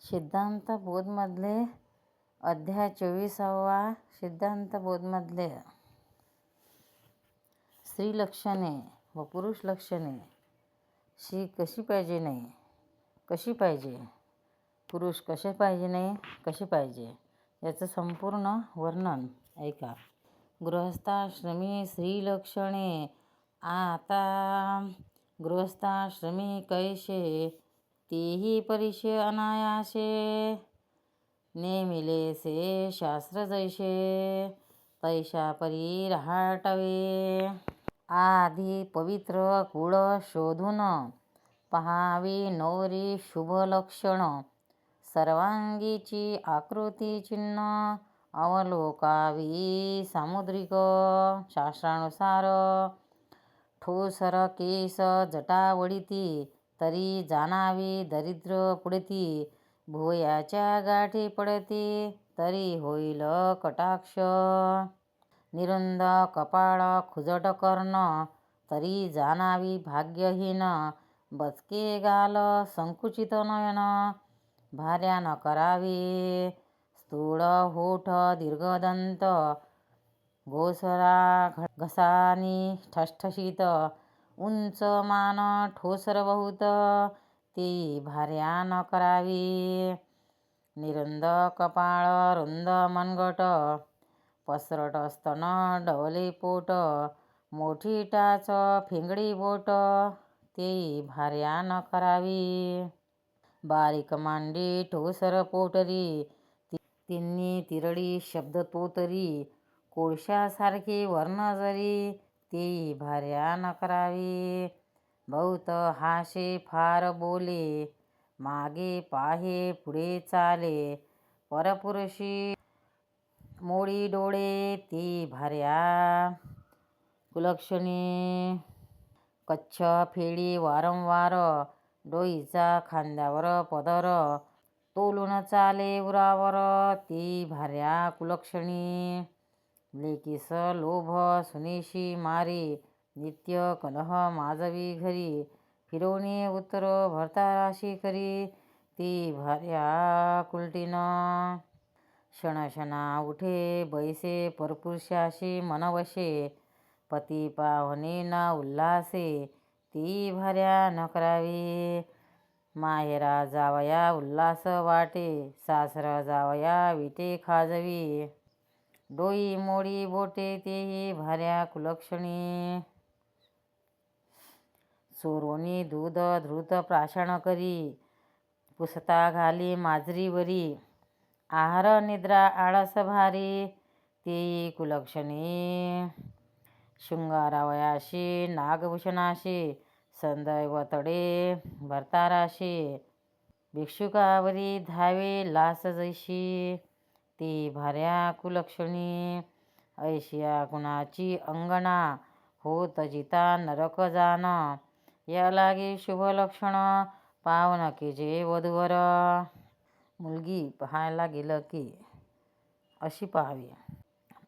सिद्धांत बोधमधले अध्याय चोवीसावा सिद्धांत बोधमधले. स्त्रीलक्षणे व पुरुष लक्षणे शी कशी पाहिजे नाही कशी पाहिजे? पुरुष कसे पाहिजे नाही कसे पाहिजे? याचं संपूर्ण वर्णन ऐका. गृहस्थाश्रमी स्त्रीलक्षणे आता गृहस्थाश्रमी कैसे? तेही परीक्षे अनायासे. नेमिले से शास्त्र जैसे. तैशा परी रहाटावे. आधी पवित्र कुळ शोधून पहावी नवरी शुभ लक्षण. सर्वांगीची आकृती चिन्ह अवलोकावी सामुद्रिक शास्त्रानुसार. ठोसर केस जटावडिती तरी जाणावी दरिद्र पुढती भुवयाच्या गाठी पडती तरी होईल कटाक्ष. निरुंद कपाळ खुजट कर्ण तरी जाणावी भाग्यहीन बचके गाल संकुचित नयन. भार्या न करावी स्थूळ होठ दीर्घदंत घोसरा घसानी ठसठशीत उंच मान ठोसर बहुत ती भार्या न करावी. निरंद कपाळ रुंद मनगट पसरट स्तन डवले पोट मोठी टाच फिंगडी बोट तेही भार्या न करावी. बारीक मांडी ठोसर पोटरी तिन्ही तिरडी शब्द तोतरी कोळशासारखी वर्ण जरी ती भार्या न करावी बहुत हाशे फार बोले मागे पाहे पुढे चाले. परपुरुषी मोडी डोळे ती भार्या. कुलक्षणी कच्छ फेडी वारंवार डोईचा खांद्यावर पदर तोलून चाले उरावर. ती भार्या कुलक्षणी लेकीस लोभ सुनेशी मारी नित्य कलह माजवी घरी. फिरवणे उत्तर भरताराशी करी ती भार्या कुलटीनं. क्षणक्षणा उठे बैसे परपुरुषाशी मनवशे. पती पाहुणे ना उल्हासे ती भार्या न करावी माहेरा जावया उल्हास वाटे सासर जावया विटे खाजवी. डोई मोडी बोटे तेही भार्या कुलक्षणी. चोरोनी दूध धृत प्राशन करी पुसता घाली माजरीवरी आहार निद्रा आळस भारी तेही कुलक्षणी. शृंगारावयाशी नागभूषणाशी संदैव तडे भरताराशी. भिक्षुकावरी धावे लास जैशी. ती भार्या कुलक्षणी ऐशिया कुणाची अंगणा होत जिता नरक जान या लागे शुभ लक्षण पावन की जे वधूवर. मुलगी पाहायला गेलं की अशी पाहावी.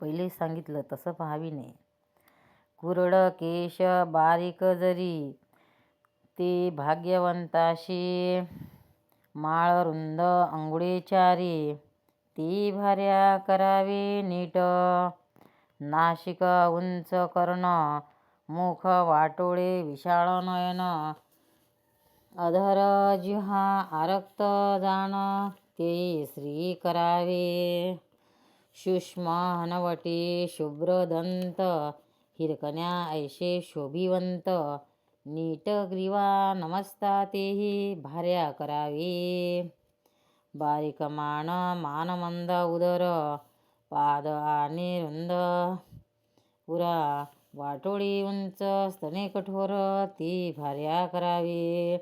पहिले सांगितलं तसं पाहावी नाही. कुरड केश बारीक जरी ते भाग्यवंताशी माळ रुंद अंगुळेचारी ती भार्या करावी नीट. नाशिक उंच कर्ण मुख वाटोळे विशाळ नयन. अधर जिव्हा आरक्त जाण ते स्त्री करावे. सूक्ष्म हनवटी शुभ्र दंत हिरकण्या ऐशे शोभिवंत. नीट ग्रीवा नमस्ता तेही भार्या करावी. बारीक मान मानमंद उदर पाद आणि रुंद. पुरा वाटोळी उंच स्तने कठोर ती भार्या करावी.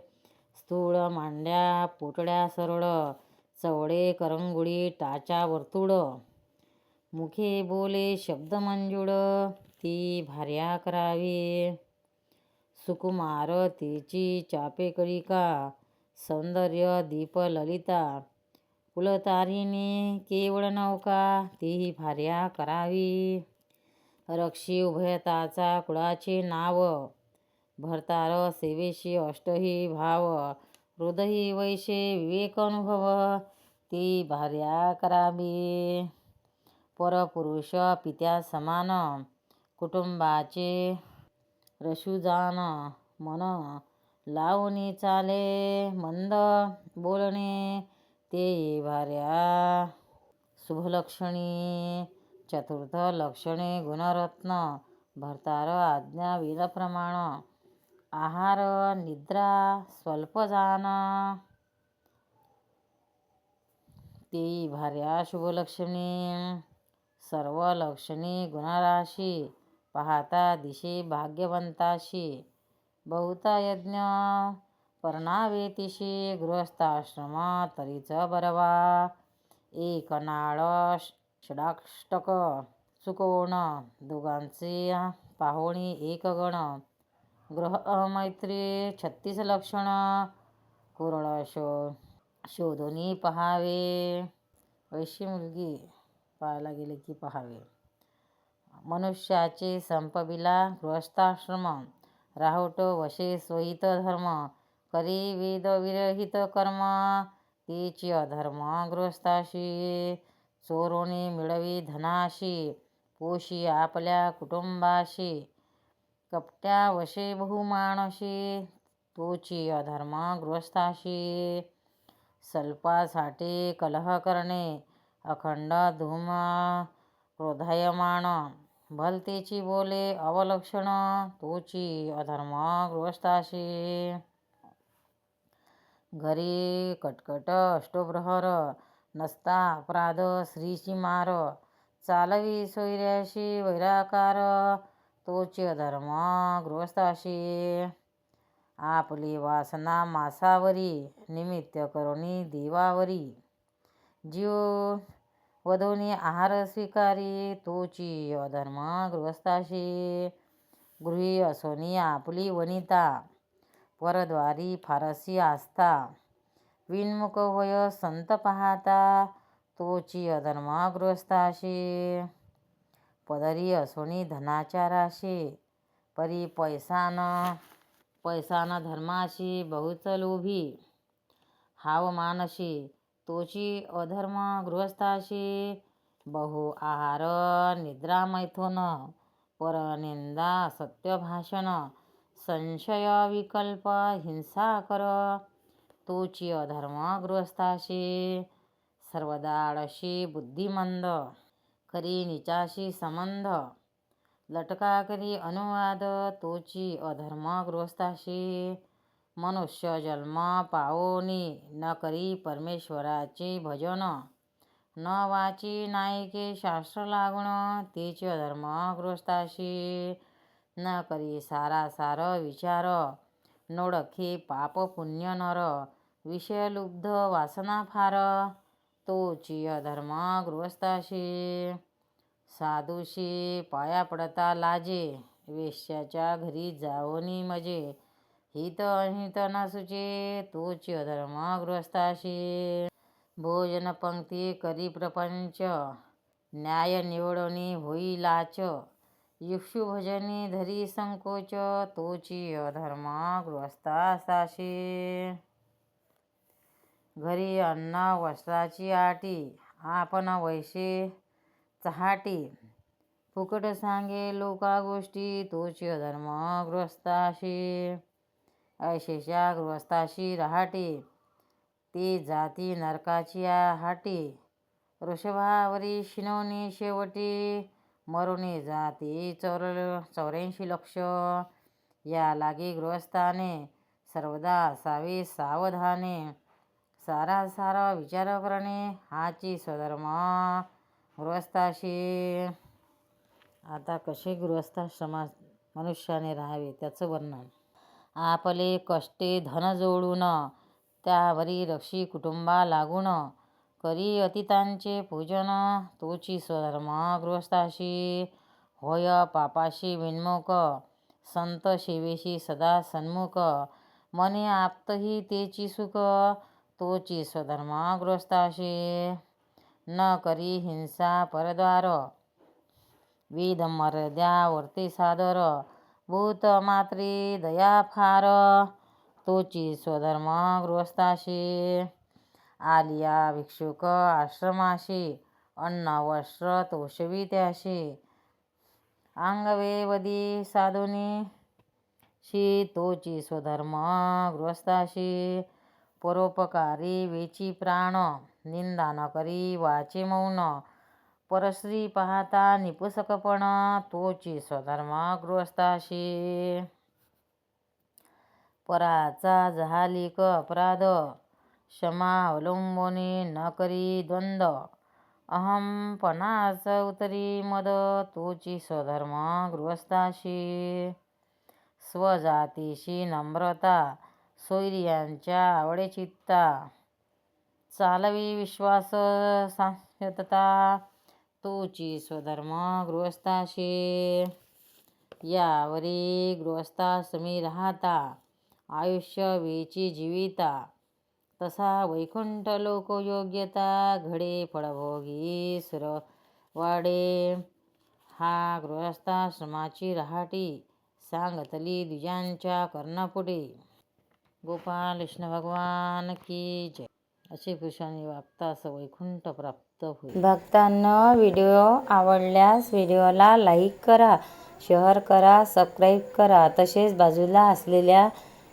स्थूळ मांड्या पोटड्या सरळ चवडे करंगुळी टाचा वर्तुळ. मुखे बोले शब्द मंजुळ ती भार्या करावी. सुकुमार तिची चापेकळिका सौंदर्य दीप ललिता. कुलतारिणी केवळ नौका तीही भार्या करावी. रक्षी उभयताचा कुळाचे नाव. भरतार सेवेशी अष्टही भाव. हृदयी वैशे विवेक अनुभव. ती भार्या करावी. परपुरुष पित्या समान. कुटुंबाचे रशुजान मन लावणी चाले मंद बोलणे. ते भार्या शुभलक्षणी. चतुर्थ लक्षणे गुणरत्न. भर्तार आज्ञा वेदप्रमाण आहार निद्रा स्वल्पजान तेई भार्या शुभलक्षणी. सर्व लक्षणी गुणराशी. पाहता दिशे भाग्यवंताशी. बहुता यज्ञ पर्णावेतिशी गृहस्थाश्रम तरीच बरवा. एक नाळ षडाष्टक चुकवण दोघांचे पाहुणी एक गण ग्रह मैत्री छत्तीस लक्षण. कुरळ शो शोधून पहावे. अशी मुलगी पाहायला गेले की पहावे. मनुष्याचे संपविला गृहस्थाश्रम. राहुट वशे स्वहित धर्म. करी वेद विरहित कर्म तेची अधर्म गृहस्थाशी चोरोणी मिळवी धनाशी पोशी आपल्या कुटुंबाशी कपट्या वशे बहुमानशी तोची अधर्म गृहस्थाशी सल्पासाठी कलह करणे अखंड धूम क्रोधायमान भलतेची बोले अवलक्षण तोची अधर्म गृहस्थाशी. घरी कटकट अष्टप्रहर नसता अपराध स्त्रीची मार चालवी सोयऱ्याशी वैराकार तोची धर्म गृहस्थाशी. आपली वासना मासावरी निमित्त करुणी देवावरी. जीव वधोनी आहार स्वीकारी तोची अधर्म गृहस्थाशी. गृही असोनी आपली वनिता. परद्वारी फारसी आस्था. विनमुख होय संत पाहता तोची अधर्माग्रस्ताशी. पदरी असोनी धनाच्या राशी. परी पैसान पैसान धर्माशी बहुच लोभी हाव मानशी तोची अधर्म गृहस्थाशी बहु आहार निद्रा मैथुन परनिंदा सत्य भाषण संशय विकल्प हिंसा कर. तोची अधर्म गृहस्थाशी सर्वदा आळशी बुद्धिमंद. करी निचाशी संबंध. लटका करी अनुवाद. तोची अधर्म गृहस्थाशी मनुष्य जन्म पावोनी. न करी परमेश्वराचे भजन. न वाची नायके शास्त्र लागुण तेची अधर्म गृहस्थाशी न करी सारा सार विचार नोडखे पाप पुण्य नर विषय लुब्ध वासना फार तोची अधर्म गृहस्थाशी साधूशी पाया पडता लाजे वेश्याच्या घरी जावनी मजे हित अहित न सुचे तोची धर्म गृहस्थाशी भोजन पंक्ती करी प्रपंच न्याय निवडणी होई लाच युक्षु भजनी धरी संकोच तोची अधर्म गृहस्थाशी घरी अन्न वस्त्राची आटी आपण वैशे चहाटी. फुकट सांगे लोका गोष्टी तोची अधर्म गृहस्थाशी ऐशेच्या गृहस्थाशी रहाटी. ते जाती नरकाची हाटी वृषभावरी शिनवणी शेवटी मरुनी जाती चौर चौऱ्याऐंशी लक्ष. या लागी गृहस्थाने सर्वदा असावी सावधाने. सारा सारा विचार करणे हाची स्वधर्म. गृहस्थाशी आता कसे गृहस्थाश्रमात मनुष्याने राहावे त्याचं वर्णन. आपले कष्टे धन जोडून त्यावरी रक्षी कुटुंबा लागून करी अतितांचे पूजन तोची स्वधर्म गृहस्थाशी होय पापाशी विन्मुख संत सेवेशी सदा सन्मुख. मने आप्तही तेची सुख तोची स्वधर्म गृहस्थाशी. न करी हिंसा परद्वार विध मर्यादा वर्ते सादर भूत मात्री दया फार तोची स्वधर्म गृहस्थाशी. आलिया भिक्षुक आश्रमाशी अन्न वस्त्र तोषवी त्याशी अंगवेवदी साधुनी शी तोची स्वधर्म गृहस्थाशी परोपकारी वेची प्राण निंदा न करी वाचे मौन परश्री पाहता निपुसकपण तोची स्वधर्म गृहस्थाशी पराचा जहालिक अपराध क्षमा अवलंबने न करी द्वंद. अहमपणाच उतरी मद तोची स्वधर्म गृहस्थाशी. स्वजातीशी नम्रता सोयरियांच्या आवडे चित्ता चालवी विश्वास सांस्यतता तोची स्वधर्म गृहस्थाशी. यावरी गृहस्थाश्रमी राहता आयुष्य वेची जीविता. तसा वैकुंठ लोकयोग्यता घडे फळभोगी सुरवाडे हा गृहस्थाश्रमाची रहाटी सांगतली द्विजांच्या कर्णपुटे गोपाल कृष्ण भगवान की जय. असे पुरुषांनी वागतास वैकुंठ प्राप्त होईल. भक्तांना व्हिडिओ आवडल्यास व्हिडिओला लाईक करा शेअर करा सबस्क्राईब करा. तसेच बाजूला असलेल्या